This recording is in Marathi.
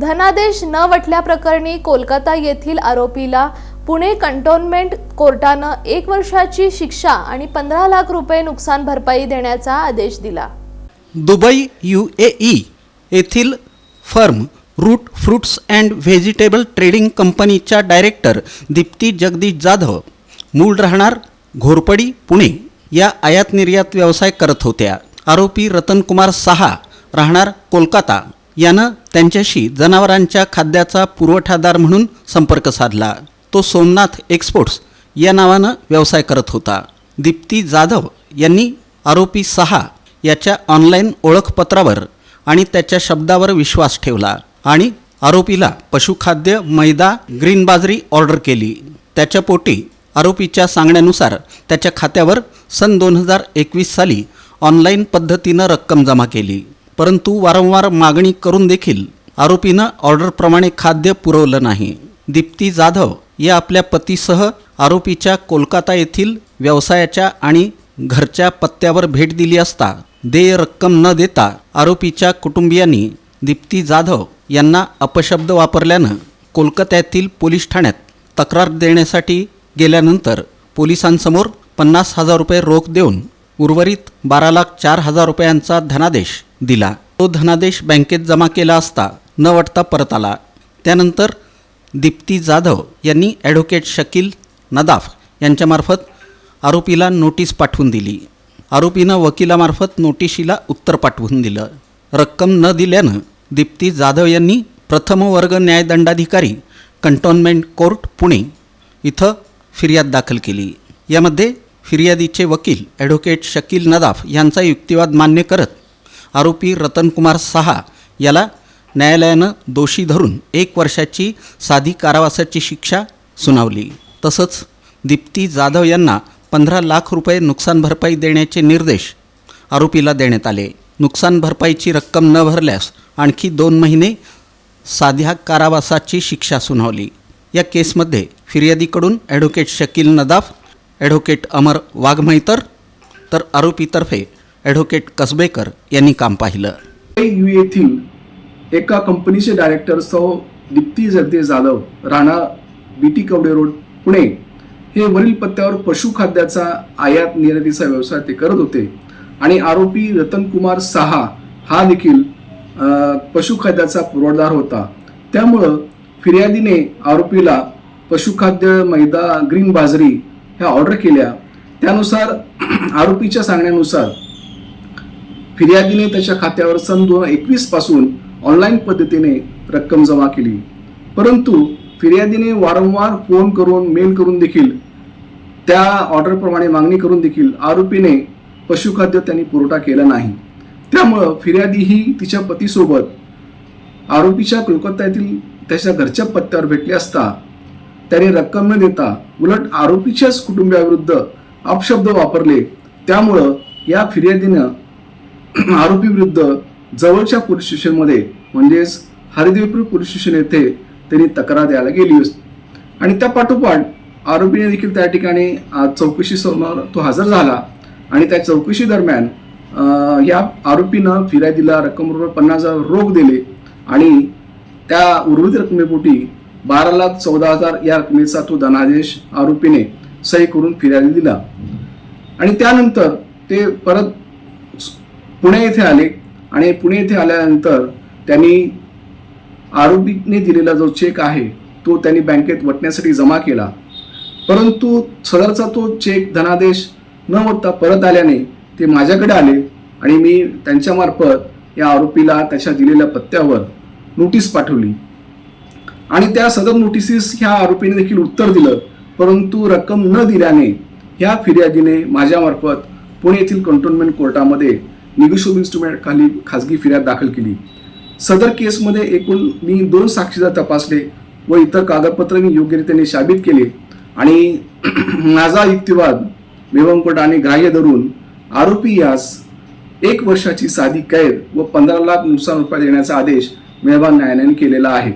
धनादेश न वटल्याप्रकरणी कोलकाता येथील आरोपीला पुणे कंटोन्मेंट कोर्टानं एक वर्षाची शिक्षा आणि पंधरा लाख रुपये नुकसान भरपाई देण्याचा आदेश दिला. दुबई यू ए ई येथील firm root fruits and vegetable trading कंपनीच्या डायरेक्टर दीप्ती जगदीश जाधव मूळ राहणार घोरपडी पुणे या आयात निर्यात व्यवसाय करत होत्या. आरोपी रतनकुमार सहा राहणार कोलकाता. यानं त्यांच्याशी जनावरांच्या खाद्याचा पुरवठादार म्हणून संपर्क साधला. तो सोमनाथ एक्सपोर्ट्स या नावानं व्यवसाय करत होता. दीप्ती जाधव यांनी आरोपी सहा याच्या ऑनलाईन ओळखपत्रावर आणि त्याच्या शब्दावर विश्वास ठेवला आणि आरोपीला पशुखाद्य मैदा ग्रीन बाजरी ऑर्डर केली. त्याच्या पोटी आरोपीच्या सांगण्यानुसार त्याच्या खात्यावर सन दोन हजार एकवीस साली ऑनलाईन पद्धतीनं रक्कम जमा केली. परंतु वारंवार मागणी करून देखील आरोपीनं ऑर्डरप्रमाणे खाद्य पुरवलं नाही. दीप्ती जाधव या आपल्या पतीसह आरोपीच्या कोलकाता येथील व्यवसायाच्या आणि घरच्या पत्त्यावर भेट दिली असता देय रक्कम न देता आरोपीच्या कुटुंबियांनी दीप्ती जाधव यांना अपशब्द वापरल्यानं कोलकात्यातील पोलीस ठाण्यात तक्रार देण्यासाठी गेल्यानंतर पोलिसांसमोर पन्नास हजार रुपये रोख देऊन उर्वरित बारा लाख चार हजार रुपयांचा धनादेश दिला. तो धनादेश बँकेत जमा केला असता न वाटता परत आला. त्यानंतर दीप्ती जाधव यांनी ॲडव्होकेट शकील नदाफ यांच्यामार्फत आरोपीला नोटीस पाठवून दिली. आरोपीनं वकिलामार्फत नोटिशीला उत्तर पाठवून दिलं. रक्कम न दिल्यानं दीप्ती जाधव यांनी प्रथम वर्ग न्यायदंडाधिकारी कंटोनमेंट कोर्ट पुणे इथं फिर्याद दाखल केली. यामध्ये फिर्यादीचे वकील ॲडव्होकेट शकील नदाफ यांचा युक्तिवाद मान्य करत आरोपी रतनकुमार सहा याला न्यायालयानं दोषी धरून एक वर्षाची साधी कारावासाची शिक्षा सुनावली. तसंच दीप्ती जाधव यांना पंधरा लाख रुपये नुकसान भरपाई देण्याचे निर्देश आरोपीला देण्यात आले. नुकसान भरपाईची रक्कम न भरल्यास आणखी दोन महिने साध्या कारावासाची शिक्षा सुनावली. या केसमध्ये फिर्यादीकडून ॲडव्होकेट शकील नदाफ ॲडव्होकेट अमर वाघमैतर तर आरोपीतर्फे ॲडव्होकेट कसबेकर यांनी काम पाहिलं. यू येथील एका कंपनीचे डायरेक्टर सौ दीप्ती जगदीश जाधव राणा बीटी कवडे रोड पुणे हे वरील पत्त्यावर पशुखाद्याचा आयात निर्यातीचा व्यवसाय ते करत होते. आणि आरोपी रतनकुमार सहा हा देखील पशुखाद्याचा पुरवठादार होता. त्यामुळं फिर्यादीने आरोपीला पशुखाद्य मैदा ग्रीन बाजरी ह्या ऑर्डर केल्या. त्यानुसार आरोपीच्या सांगण्यानुसार फिर्यादीने त्याच्या खात्यावर सन दोन एकवीसपासून ऑनलाईन पद्धतीने रक्कम जमा केली. परंतु फिर्यादीने वारंवार फोन करून मेल करून देखील त्या ऑर्डरप्रमाणे मागणी करून देखील आरोपीने पशुखाद्य त्यांनी पुरवठा केला नाही. त्यामुळं फिर्यादी ही तिच्या पतीसोबत आरोपीच्या कोलकाता येथील त्याच्या घरच्या पत्त्यावर भेटली असता त्याने रक्कम न देता उलट आरोपीच्याच कुटुंबियाविरुद्ध अपशब्द वापरले. त्यामुळं या फिर्यादीनं आरोपी विरुद्ध जवळच्या पोलीस स्टेशनमध्ये म्हणजेच हरिदेवपूर पोलीस स्टेशन येथे त्यांनी तक्रार द्यायला गेली होती. आणि त्या पाठोपाठ आरोपीने देखील त्या ठिकाणी अ, चौकशी समोर तो हजर झाला. आणि त्या चौकशी दरम्यान या आरोपीनं फिर्यादीला रक्कम पन्नास हजार रोख दिले. आणि त्या उर्वरित रकमेपोटी बारा लाख चौदा हजार या रकमेचा तो धनादेश आरोपीने सही करून फिर्यादी दिला. आणि त्यानंतर ते परत पुणे येथे आले आणि पुणे येथे आल्यानंतर त्यांनी आरोपीने दिलेला जो चेक आहे तो त्यांनी बँकेत वटण्यासाठी जमा केला. परंतु सदरचा तो चेक धनादेश न वटता परत आल्याने ते माझ्याकडे आले आणि मी त्यांच्यामार्फत या आरोपीला त्याच्या दिलेल्या पत्त्यावर नोटीस पाठवली. आणि त्या सदर नोटिसीस ह्या आरोपीने देखील उत्तर दिलं परंतु रक्कम न दिल्याने ह्या फिर्यादीने माझ्यामार्फत पुणे येथील कंटोन्मेंट कोर्टामध्ये निगोशिएबल इन्स्ट्रुमेंट खाली खाजगी फिर्याद दाखल केली. सदर केसमध्ये एकूण मी दोन साक्षीदार तपासले व इतर कागदपत्र मी योग्यरीतीने शाबित केले आणि माझा युक्तिवाद कोर्टाने ग्राह्य धरून आरोपी यास एक वर्षाची साधी कैद व पंधरा लाख नुकसान रुपये देण्याचा आदेश मेहबान न्यायालयाने केलेला आहे.